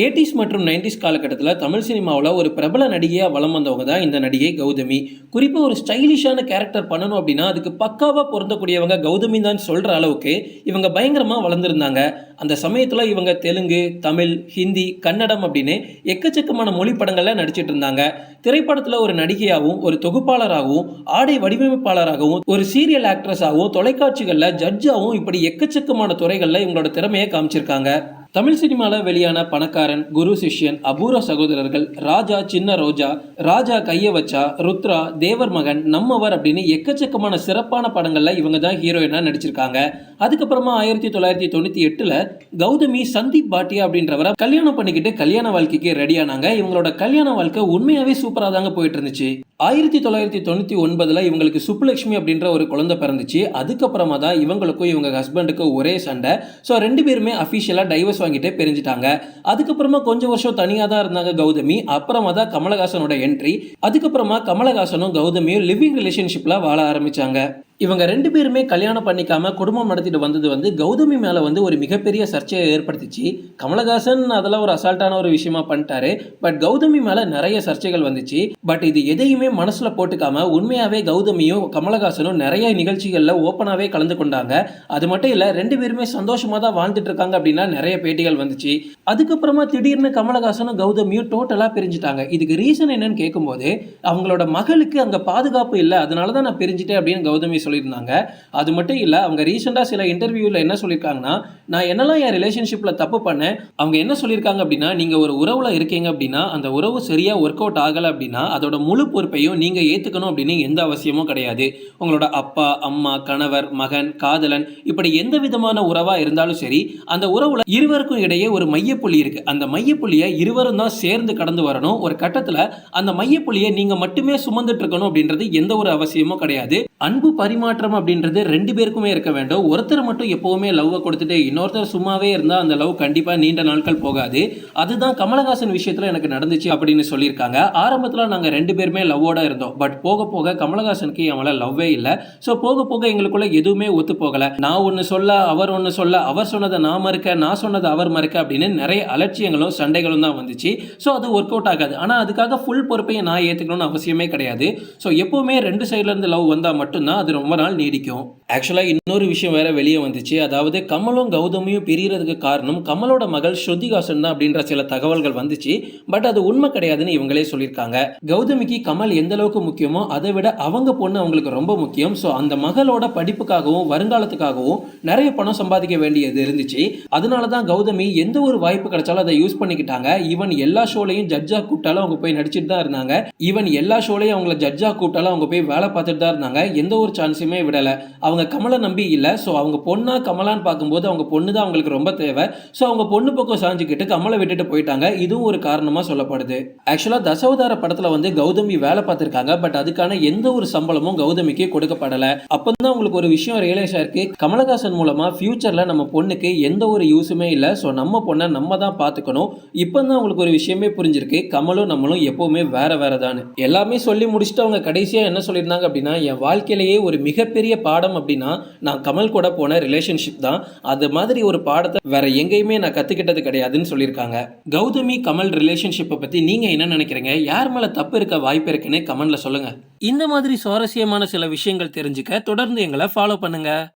Eighties மற்றும் nineties காலகட்டத்தில் தமிழ் சினிமாவில் ஒரு பிரபல நடிகையாக வளம் வந்தவங்க தான் இந்த நடிகை கௌதமி. குறிப்பாக ஒரு ஸ்டைலிஷான கேரக்டர் பண்ணணும் அப்படின்னா அதுக்கு பக்காவாக பொருந்தக்கூடியவங்க கௌதமி தான் சொல்கிற அளவுக்கு இவங்க பயங்கரமாக வளர்ந்துருந்தாங்க. அந்த சமயத்தில் இவங்க தெலுங்கு தமிழ் ஹிந்தி கன்னடம் அப்படின்னு எக்கச்சக்கமான மொழி படங்களில் நடிச்சிட்டு இருந்தாங்க. திரைப்படத்தில் ஒரு நடிகையாகவும் ஒரு தொகுப்பாளராகவும் ஆடை வடிவமைப்பாளராகவும் ஒரு சீரியல் ஆக்ட்ரஸாகவும் தொலைக்காட்சிகளில் ஜட்ஜாகவும் இப்படி எக்கச்சக்கமான துறைகளில் இவங்களோட திறமையை காமிச்சிருக்காங்க. தமிழ் சினிமாவில் வெளியான பணக்காரன் குரு சிஷ்யன் அபூர சகோதரர்கள் ராஜா சின்ன ரோஜா ராஜா கைய வச்சா ருத்ரா தேவர் மகன் நம்மவர் அப்படின்னு எக்கச்சக்கமான சிறப்பான படங்கள்ல இவங்க தான் ஹீரோயினா நடிச்சிருக்காங்க. அதுக்கப்புறமா ஆயிரத்தி தொள்ளாயிரத்தி தொண்ணூத்தி எட்டுல கௌதமி சந்தீப் பாட்டியா அப்படின்றவரை கல்யாணம் பண்ணிக்கிட்டு கல்யாண வாழ்க்கைக்கு ரெடி ஆனாங்க. இவங்களோட கல்யாண வாழ்க்கை உண்மையாவே சூப்பரா தாங்க போயிட்டு இருந்துச்சு. ஆயிரத்தி தொள்ளாயிரத்தி தொண்ணூற்றி ஒன்பதில் இவங்களுக்கு சுப்புலட்சுமி அப்படின்ற ஒரு குழந்தை பிறந்துச்சு. அதுக்கப்புறமா தான் இவங்களுக்கும் இவங்க ஹஸ்பண்டுக்கும் ஒரே சண்டை. ஸோ ரெண்டு பேருமே அஃபிஷியலாக டைவர்ஸ் வாங்கிட்டு பிரிஞ்சுட்டாங்க. அதுக்கப்புறமா கொஞ்சம் வருஷம் தனியாக தான் இருந்தாங்க கௌதமி. அப்புறமா தான் கமலஹாசனோட என்ட்ரி அதுக்கப்புறமா கமலஹாசனும் கௌதமியும் லிவிங் ரிலேஷன்ஷிப்பில் வாழ ஆரம்பித்தாங்க இவங்க ரெண்டு பேருமே கல்யாணம் பண்ணிக்காம குடும்பம் நடத்திட்டு வந்தது வந்து கௌதமி மேலே வந்து ஒரு மிகப்பெரிய சர்ச்சையை ஏற்படுத்திச்சு. கமலஹாசன் அதெல்லாம் ஒரு அசால்ட்டான ஒரு விஷயமா பண்ணிட்டாரு. பட் கௌதமி மேலே நிறைய சர்ச்சைகள் வந்துச்சு. பட் இது எதையுமே மனசில் போட்டுக்காம உண்மையாகவே கௌதமியும் கமலஹாசனும் நிறைய நிகழ்ச்சிகளில் ஓப்பனாகவே கலந்து கொண்டாங்க. அது மட்டும் இல்லை ரெண்டு பேருமே சந்தோஷமாக தான் வாழ்ந்துட்டு இருக்காங்க அப்படின்னா நிறைய பேட்டிகள் வந்துச்சு. அதுக்கப்புறமா திடீர்னு கமலஹாசனும் கௌதமியும் டோட்டலாக பிரிஞ்சுட்டாங்க. இதுக்கு ரீசன் என்னன்னு கேட்கும்போது அவங்களோட மகளுக்கு அங்கே பாதுகாப்பு இல்லை அதனால தான் நான் பிரிஞ்சுட்டேன் அப்படின்னு கௌதமி சொல்லியிருந்தாங்க. அது மட்டும் இல்லை அவங்க ரீசெண்டாக சில இன்டர்வியூவில் என்ன சொல்லியிருக்காங்கன்னா நான் என்னெல்லாம் என் ரிலேஷன்ஷிப்பில் தப்பு பண்ணேன் அவங்க என்ன சொல்லியிருக்காங்க அப்படின்னா நீங்கள் ஒரு உறவில் இருக்கீங்க அப்படின்னா அந்த உறவு சரியாக ஒர்க் அவுட் ஆகலை அப்படின்னா அதோட முழு பொறுப்பையும் நீங்கள் ஏற்றுக்கணும் அப்படின்னு எந்த அவசியமும் கிடையாது. உங்களோட அப்பா அம்மா கணவர் மகன் காதலன் இப்படி எந்த விதமான உறவாக இருந்தாலும் சரி அந்த உறவுல இருவருக்கும் இடையே ஒரு மையப்புள்ளி இருக்குது அந்த மையப்புள்ளியை இருவரும் தான் சேர்ந்து கடந்து வரணும். ஒரு கட்டத்தில் அந்த மையப்புள்ளியை நீங்கள் மட்டுமே சுமந்துட்டு இருக்கணும் அப்படின்றது எந்த ஒரு அவசியமும் கிடையாது. அன்பு பரிமாற்றம் அப்படின்றது ரெண்டு பேருக்குமே இருக்க வேண்டும். ஒருத்தர் மட்டும் எப்போவுமே லவ்வை கொடுத்துட்டு இன்னொருத்தர் சும்மாவே இருந்தால் அந்த லவ் கண்டிப்பாக நீண்ட நாட்கள் போகாது. அதுதான் கமலஹாசன் விஷயத்தில் எனக்கு நடந்துச்சு அப்படின்னு சொல்லியிருக்காங்க. ஆரம்பத்தில் நாங்கள் ரெண்டு பேருமே லவ்வோட இருந்தோம். பட் போக போக கமலஹாசனுக்கு அவளை லவ்வே இல்லை. ஸோ போக போக எங்களுக்குள்ள எதுவுமே ஒத்து போகலை. நான் ஒன்று சொல்ல அவர் ஒன்று சொல்ல அவர் சொன்னதை நான் மறுக்க நான் சொன்னதை அவர் மறுக்க அப்படின்னு நிறைய அலட்சியங்களும் சண்டைகளும் தான் வந்துச்சு. ஸோ அது ஒர்க் அவுட் ஆகாது. ஆனால் அதுக்காக ஃபுல் பொறுப்பையும் நான் ஏற்றுக்கணும்னு அவசியமே கிடையாது. ஸோ எப்போவுமே ரெண்டு சைட்லேருந்து லவ் வந்தால் மட்டும்தான் அது ரொம்ப நாள் நீடிக்கும். ஆக்சுவலாக இன்னொரு விஷயம் வேற வெளியே வந்துச்சு. அதாவது கமலும் கௌதமியும் பிரியறதுக்கு காரணம் கமலோட மகள் ஸ்ருதிகாசன் தான் அப்படின்ற சில தகவல்கள் வந்துச்சு. பட் அது உண்மை கிடையாதுன்னு இவங்களே சொல்லியிருக்காங்க. கௌதமிக்கு கமல் எந்த அளவுக்கு முக்கியமோ அதை விட அவங்க பொண்ணு அவங்களுக்கு ரொம்ப முக்கியம். ஸோ அந்த மகளோட படிப்புக்காகவும் வருங்காலத்துக்காகவும் நிறைய பணம் சம்பாதிக்க வேண்டியது இருந்துச்சு. அதனால தான் கௌதமி எந்த ஒரு வாய்ப்பு கிடைச்சாலும் அதை யூஸ் பண்ணிக்கிட்டாங்க. ஈவன் எல்லா ஷோலையும் ஜட்ஜா கூப்பிட்டாலும் அவங்க போய் நடிச்சிட்டு தான் இருந்தாங்க. ஈவன் எல்லா ஷோலையும் அவங்கள ஜட்ஜா கூப்பிட்டாலும் அவங்க போய் வேலை பார்த்துட்டு தான் இருந்தாங்க. எந்த ஒரு சான்ஸுமே விடலை. அவங்க கமலை நம்பி இல்லை. ஸோ அவங்க பொண்ணா கமலான்னு பார்க்கும்போது அவங்க பொண்ணு தான் அவங்களுக்கு ரொம்ப தேவை. ஸோ அவங்க பொண்ணு பக்கம் சாஞ்சிக்கிட்டு கமலை விட்டுட்டு போயிட்டாங்க. இதுவும் ஒரு காரணமாக சொல்லப்படுது. ஆக்சுவலாக தசவதார படத்தில் வந்து கௌதமி வேலை பார்த்துருக்காங்க. பட் அதுக்கான எந்த ஒரு சம்பளமும் கௌதமிக்கு கொடுக்கப்படலை. அப்போ தான் அவங்களுக்கு ஒரு விஷயம் ரியலைஸ் ஆயிருக்கு. கமலஹாசன் மூலமாக ஃபியூச்சரில் நம்ம பொண்ணுக்கு எந்த ஒரு யூஸுமே இல்லை. ஸோ நம்ம பொண்ணை நம்ம தான் பார்த்துக்கணும். இப்போ தான் அவங்களுக்கு ஒரு விஷயமே புரிஞ்சிருக்கு. கமலும் நம்மளும் எப்போவுமே வேற வேற தான் எல்லாமே சொல்லி முடிச்சுட்டு அவங்க கடைசியாக என்ன சொல்லியிருந்தாங்க அப்படின்னா என் வாழ்க்கையிலேயே ஒரு மிகப்பெரிய பாடம் அப்படின்னா நான் கமல் கூட போன ரிலேஷன்ஷிப் தான். அது மாதிரி ஒரு பாடத்தை வேற எங்கேயுமே நான் கற்றுக்கிட்டது கிடையாதுன்னு சொல்லியிருக்காங்க. கௌதமி கமல் ரிலேஷன்ஷிப்பை பற்றி நீங்கள் என்ன நினைக்கிறீங்க? யார் மேலே தப்பு இருக்க வாய்ப்பு இருக்குன்னு கமெண்ட்ல சொல்லுங்கள் இந்த மாதிரி சுவாரஸ்யமான சில விஷயங்கள் தெரிஞ்சுக்க தொடர்ந்து எங்களை ஃபாலோ பண்ணுங்க.